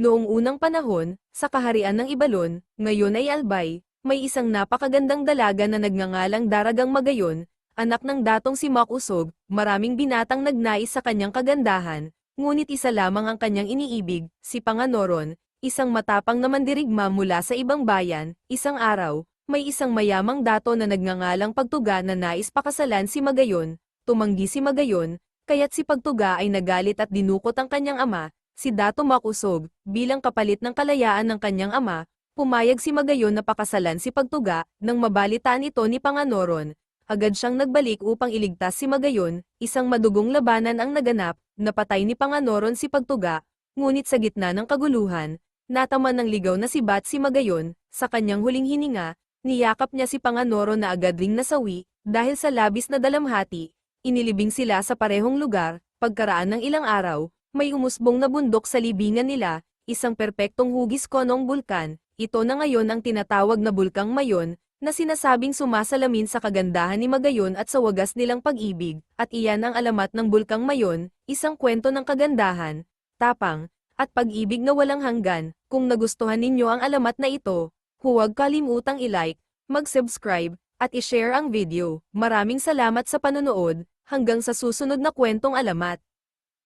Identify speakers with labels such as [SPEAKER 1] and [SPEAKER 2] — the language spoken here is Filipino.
[SPEAKER 1] Noong unang panahon, sa kaharian ng Ibalon, ngayon ay Albay, may isang napakagandang dalaga na nagngangalang Daragang Magayon, anak ng datong si Mak Usog, maraming binatang nagnais sa kanyang kagandahan, ngunit isa lamang ang kanyang iniibig, si Panganoron, isang matapang na mandirigma mula sa ibang bayan, isang araw, may isang mayamang dato na nagngangalang Pagtuga na nais pakasalan si Magayon, tumanggi si Magayon, kaya't si Pagtuga ay nagalit at dinukot ang kanyang ama, si Dato Makusog, bilang kapalit ng kalayaan ng kanyang ama, pumayag si Magayon na pakasalan si Pagtuga, nang mabalitaan ito ni Panganoron, agad siyang nagbalik upang iligtas si Magayon, isang madugong labanan ang naganap, napatay ni Panganoron si Pagtuga, ngunit sa gitna ng kaguluhan, nataman ng ligaw na si Bat si Magayon, sa kanyang huling hininga, niyakap niya si Panganoron na agad ring nasawi, dahil sa labis na dalamhati, inilibing sila sa parehong lugar, pagkaraan ng ilang araw, may umusbong na bundok sa libingan nila, isang perpektong hugis konong bulkan, ito na ngayon ang tinatawag na Bulkang Mayon, na sinasabing sumasalamin sa kagandahan ni Magayon at sa wagas nilang pag-ibig, at iyan ang alamat ng Bulkang Mayon, isang kwento ng kagandahan, tapang, at pag-ibig na walang hanggan. Kung nagustuhan ninyo ang alamat na ito, huwag kalimutang i-like, mag-subscribe, at i-share ang video. Maraming salamat sa panonood, hanggang sa susunod na kwentong alamat.